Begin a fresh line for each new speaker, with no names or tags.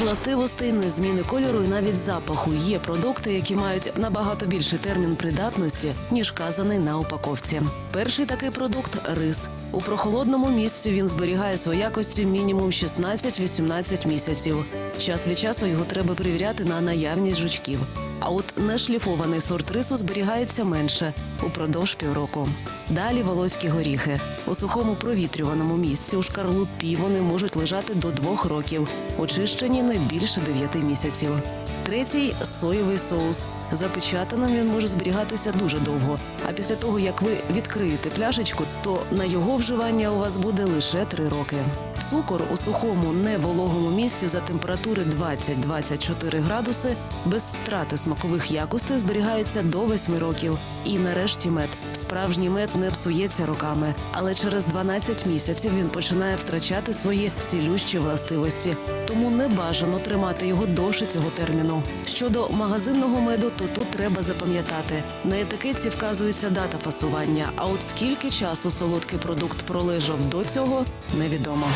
властивостей, не зміни кольору і навіть запаху. Є продукти, які мають набагато більший термін придатності, ніж казаний на упаковці. Перший такий продукт рис. У прохолодному місці він зберігає свої якості мінімум 16-18 місяців. Час від часу його треба перевіряти на наявність жучків. А от нешліфований сорт рису зберігається менше упродовж півроку. Далі волоські горіхи. У сухому провітрюваному місці у шкарлупі вони можуть лежати до двох років, очищені не більше дев'яти місяців. Третій соєвий соус. Запечатаним він може зберігатися дуже довго. А після того, як ви відкриєте пляшечку, то на його вживання у вас буде лише три роки. Цукор у сухому невологому місці за температури 20-24 градуси без втрати смакових якостей зберігається до 8 років. І нарешті мед. Справжній мед не псується роками, але через 12 місяців він починає втрачати свої сілющі властивості. Тому не бажано тримати його довше цього терміну. Щодо магазинного меду, то тут треба запам'ятати: на етикетці вказується дата фасування. А от скільки часу солодкий продукт пролежав до цього, невідомо.